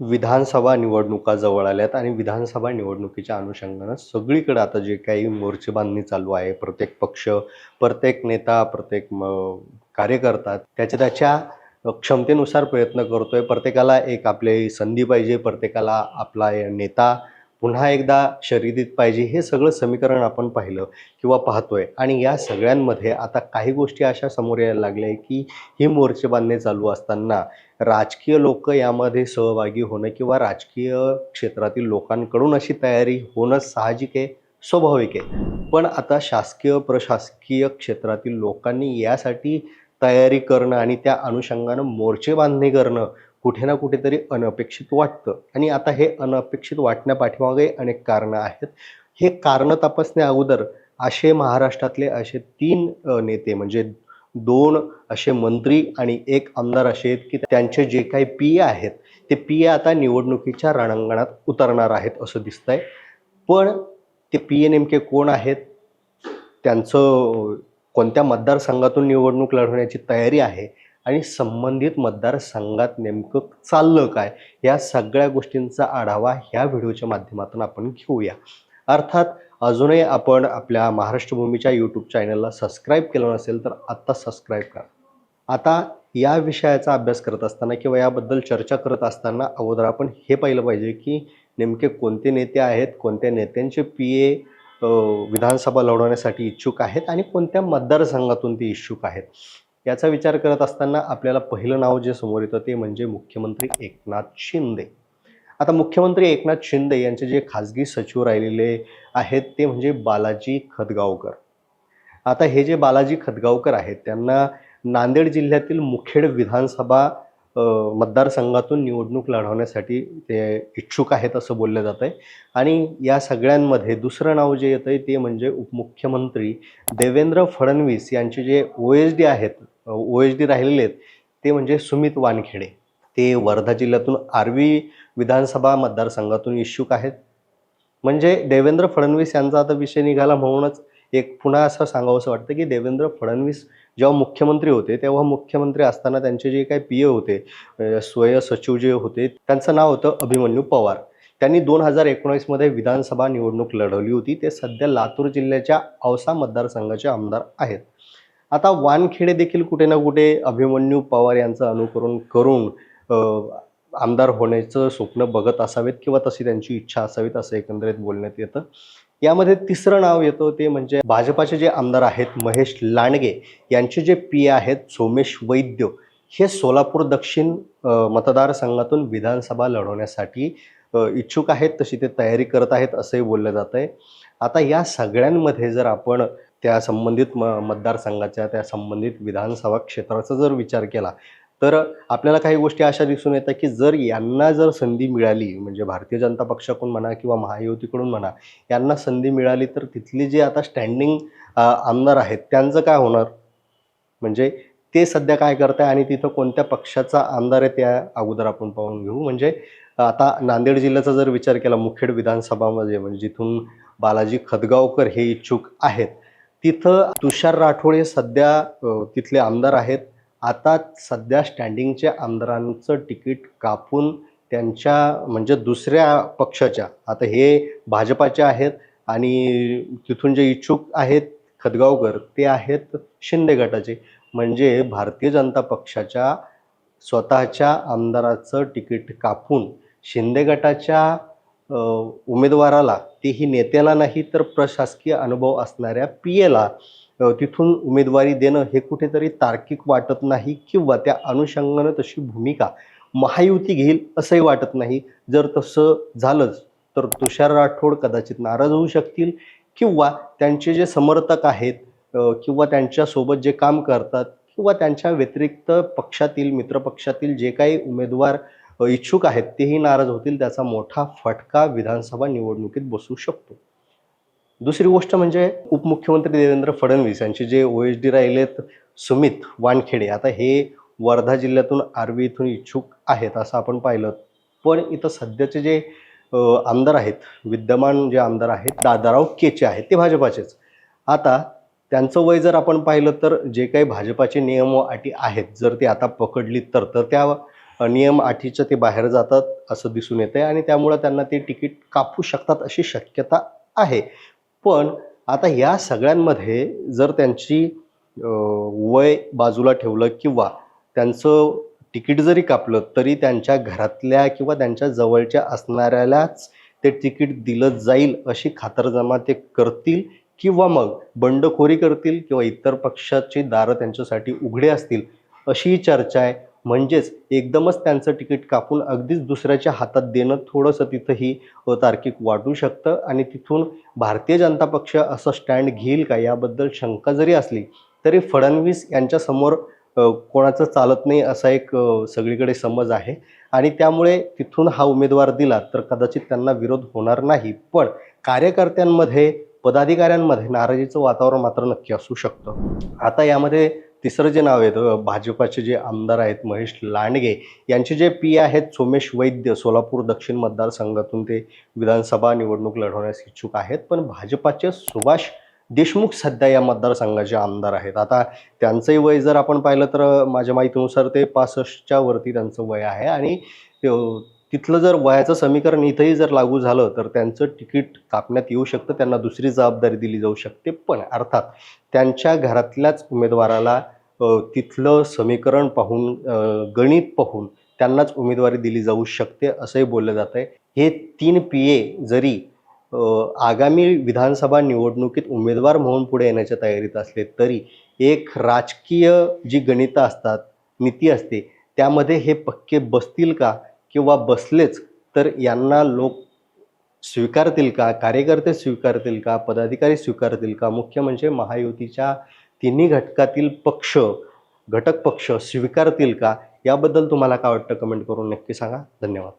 विधानसभा निवडणुका जवळ आल्यात आणि विधानसभा निवडणुकीच्या अनुषंगानं सगळीकडे आता जे काही मोर्चे बांधणी चालू आहे प्रत्येक पक्ष प्रत्येक नेता प्रत्येक म कार्यकर्ता त्याच्या त्याच्या क्षमतेनुसार प्रयत्न करतोय. प्रत्येकाला एक आपली संधी पाहिजे प्रत्येकाला आपला नेता पुन्हा एकदा शर्यतीत पाहिजे हे सगळं समीकरण आपण पाहिलं किंवा पाहतोय. आणि या सगळ्यांमध्ये आता काही गोष्टी अशा समोर यायला लागल्या आहे की ही मोर्चे बांधणे चालू असताना राजकीय लोक यामध्ये सहभागी होणं किंवा राजकीय क्षेत्रातील लोकांकडून अशी तयारी होणं साहजिक आहे स्वाभाविक आहे. पण आता शासकीय प्रशासकीय क्षेत्रातील लोकांनी यासाठी तयारी करणं आणि त्या अनुषंगानं मोर्चे बांधणी करणं कुठे ना कुठेतरी अनपेक्षित वाटतं. आणि आता हे अनपेक्षित वाटण्यापाठीमागे अनेक कारणं आहेत. हे कारणं तपासण्या अगोदर असे महाराष्ट्रातले असे तीन नेते म्हणजे दोन असे मंत्री आणि एक आमदार असे आहेत की त्यांचे जे काही पी आहेत ते पी आता निवडणुकीच्या रणांगणात उतरणार आहेत असं दिसतंय. पण ते पी ए नेमके कोण आहेत? त्यांचं कोणत्या मतदारसंघातून निवडणूक लढवण्याची तयारी आहे? आणि संबंधित मतदारसंघात नेमकं चाललं काय? या सगळ्या गोष्टींचा आढावा ह्या व्हिडिओच्या माध्यमातून आपण घेऊया. अर्थात अजूनही आपण आपल्या महाराष्ट्र भूमीच्या यूट्यूब चॅनलला सबस्क्राईब केलं नसेल तर आत्ता सबस्क्राईब करा. आता या विषयाचा अभ्यास करत असताना किंवा याबद्दल चर्चा करत असताना अगोदर आपण हे पाहिलं पाहिजे की नेमके कोणते नेते आहेत कोणत्या नेत्यांचे पी ए विधानसभा लढवण्यासाठी इच्छुक आहेत आणि कोणत्या मतदारसंघातून ते इच्छुक आहेत. याचा विचार करत असताना आपल्याला पहिलं नाव जे समोर येतं ते म्हणजे मुख्यमंत्री एकनाथ शिंदे. आता मुख्यमंत्री एकनाथ शिंदे यांचे जे खाजगी सचिव राहिलेले आहेत ते म्हणजे बालाजी खदगावकर. आता हे जे बालाजी खदगावकर आहेत त्यांना नांदेड जिल्ह्यातील मुखेड विधानसभा मतदारसंघातून निवडणूक लढवण्यासाठी ते इच्छुक आहेत असं बोललं जात आहे आणि या सगळ्यांमध्ये दुसरं नाव जे येतं आहे ते म्हणजे उपमुख्यमंत्री देवेंद्र फडणवीस यांचे जे ओ एच डी आहेत ओ एच डी राहिलेले आहेत ते म्हणजे सुमित वानखेडे. ते वर्धा जिल्ह्यातून आर्वी विधानसभा मतदारसंघातून इच्छुक आहेत. म्हणजे देवेंद्र फडणवीस यांचा आता विषय निघाला म्हणूनच एक पुन्हा असं सांगावंसं वाटतं की देवेंद्र फडणवीस जेव्हा मुख्यमंत्री होते तेव्हा मुख्यमंत्री असताना त्यांचे जे काही पी ए होते स्वय सचिव जे होते त्यांचं नाव होतं अभिमन्यू पवार. त्यांनी दोन हजार एकोणीसमध्ये विधानसभा निवडणूक लढवली होती. ते सध्या लातूर जिल्ह्याच्या औसा मतदारसंघाचे आमदार आहेत. आता वानखेडे देखील कुठे ना कुठे अभिमन्यू पवार यांचं अनुकरण करून आमदार होण्याचं स्वप्न बघत असावेत किंवा तशी त्यांची इच्छा असावीत असं एकंदरीत बोलण्यात येतं. यामध्ये तिसरं नाव येतं ते म्हणजे भाजपाचे जे आमदार आहेत महेश लांडगे यांचे जे पी आहेत सोमेश वैद्य हे सोलापूर दक्षिण मतदारसंघातून विधानसभा लढवण्यासाठी इच्छुक आहेत तशी ते तयारी करत आहेत असंही बोललं जात आहे आता या सगळ्यांमध्ये जर आपण त्या संबंधित म मतदारसंघाच्या त्या संबंधित विधानसभा क्षेत्राचा जर विचार केला तर आपल्याला काही गोष्टी अशा दिसून येतात की जर यांना जर संधी मिळाली म्हणजे भारतीय जनता पक्षाकडून म्हणा किंवा महायुतीकडून म्हणा यांना संधी मिळाली तर तिथली जे आता स्टँडिंग आमदार आहेत त्यांचं काय होणार? म्हणजे ते सध्या काय करत आहे आणि तिथं कोणत्या पक्षाचा आमदार आहे त्या अगोदर आपण पाहून घेऊ. म्हणजे आता नांदेड जिल्ह्याचा जर विचार केला मुखेड विधानसभामध्ये म्हणजे जिथून बालाजी खदगावकर हे इच्छुक आहेत तिथं तुषार राठोड हे सध्या तिथले आमदार आहेत. आता सध्या स्टँडिंगच्या आमदारांचं तिकीट कापून त्यांच्या म्हणजे दुसऱ्या पक्षाच्या आता हे भाजपाचे आहेत आणि तिथून जे इच्छुक आहेत खदगावकर ते आहेत शिंदे गटाचे. म्हणजे भारतीय जनता पक्षाच्या स्वतःच्या आमदाराचं तिकीट कापून शिंदे गटाच्या उमेदवाराला तेही नेत्याला नाही तर प्रशासकीय अनुभव असणाऱ्या पी एला तिथून उमेदवारी देणं हे कुठेतरी तार्किक वाटत नाही किंवा त्या अनुषंगानं तशी भूमिका महायुती घेईल असंही वाटत नाही. जर तसं झालंच तर तुषार राठोड कदाचित नाराज होऊ शकतील किंवा त्यांचे जे समर्थक आहेत किंवा त्यांच्यासोबत जे काम करतात किंवा त्यांच्या व्यतिरिक्त पक्षातील मित्रपक्षातील जे काही उमेदवार इच्छुक आहेत तेही नाराज होतील त्याचा मोठा फटका विधानसभा निवडणुकीत बसू शकतो. दुसरी गोष्ट म्हणजे उपमुख्यमंत्री देवेंद्र फडणवीस यांचे जे ओ एच डी राहिलेत सुमित वानखेडे आता हे वर्धा जिल्ह्यातून आर्वी इथून इच्छुक आहेत असं आपण पाहिलं. पण इथं सध्याचे जे आमदार आहेत विद्यमान जे आमदार आहेत दादाराव केचे आहेत ते भाजपाचेच. आता त्यांचं वय जर आपण पाहिलं तर जे काही भाजपाचे नियम व अटी आहेत जर ते आता पकडली तर तर त्या नियम आठीचं ते बाहेर जातात असं दिसून येतंय. आणि त्यामुळं त्यांना ते तिकीट कापू शकतात अशी शक्यता आहे. पण आता या सगळ्यांमध्ये जर त्यांची वय बाजूला ठेवलं किंवा त्यांचं तिकीट जरी कापलं तरी त्यांच्या घरातल्या किंवा त्यांच्या जवळच्या असणाऱ्यालाच ते तिकीट दिलं जाईल अशी खातरजमा ते करतील किंवा मग बंडखोरी करतील किंवा इतर पक्षाची दारं त्यांच्यासाठी उघडे असतील अशी ही चर्चा आहे. म्हणजेच एकदमच त्यांचं तिकीट कापून अगदीच दुसऱ्याच्या हातात देणं थोडंसं तिथंही तार्किक वाटू शकतं. आणि तिथून भारतीय जनता पक्ष असं स्टँड घेईल का याबद्दल शंका जरी असली तरी फडणवीस यांच्यासमोर कोणाचं चालत नाही असा एक सगळीकडे समज आहे. आणि त्यामुळे तिथून हा उमेदवार दिला तर कदाचित त्यांना विरोध होणार नाही. पण कार्यकर्त्यांमध्ये पदाधिकाऱ्यांमध्ये नाराजीचं वातावरण मात्र नक्की असू शकतं. आता यामध्ये तिसरं जे नाव आहे भाजपाचे जे आमदार आहेत महेश लांडगे यांचे जे पी आहेत सोमेश वैद्य सोलापूर दक्षिण मतदारसंघातून ते विधानसभा निवडणूक लढवण्यास इच्छुक आहेत. पण भाजपाचे सुभाष देशमुख सध्या या मतदारसंघाचे आमदार आहेत. आता त्यांचंही वय जर आपण पाहिलं तर माझ्या माहितीनुसार ते पासष्टच्या वरती त्यांचं वय आहे आणि तिथलं जर वयाचं समीकरण इथंही जर लागू झालं तर त्यांचं तिकीट कापण्यात येऊ शकतं. त्यांना दुसरी जबाबदारी दिली जाऊ शकते. पण अर्थात त्यांच्या घरातल्याच उमेदवाराला तिथलं समीकरण पाहून गणित पाहून त्यांनाच उमेदवारी दिली जाऊ शकते असंही बोललं जात आहे हे तीन पी ए जरी आगामी विधानसभा निवडणुकीत उमेदवार म्हणून पुढे येण्याच्या तयारीत असले तरी एक राजकीय जी गणितं असतात नीती असते त्यामध्ये हे पक्के बसतील का किंवा बसलेच तर यांना लोक स्वीकारतील का कार्यकर्ते स्वीकारतील का पदाधिकारी स्वीकारतील का मुख्य म्हणजे महायुतीच्या तिन्ही घटकातील पक्ष घटक पक्ष स्वीकारतील का? याबद्दल तुम्हाला काय वाटतं? कमेंट करून नक्की सांगा. धन्यवाद.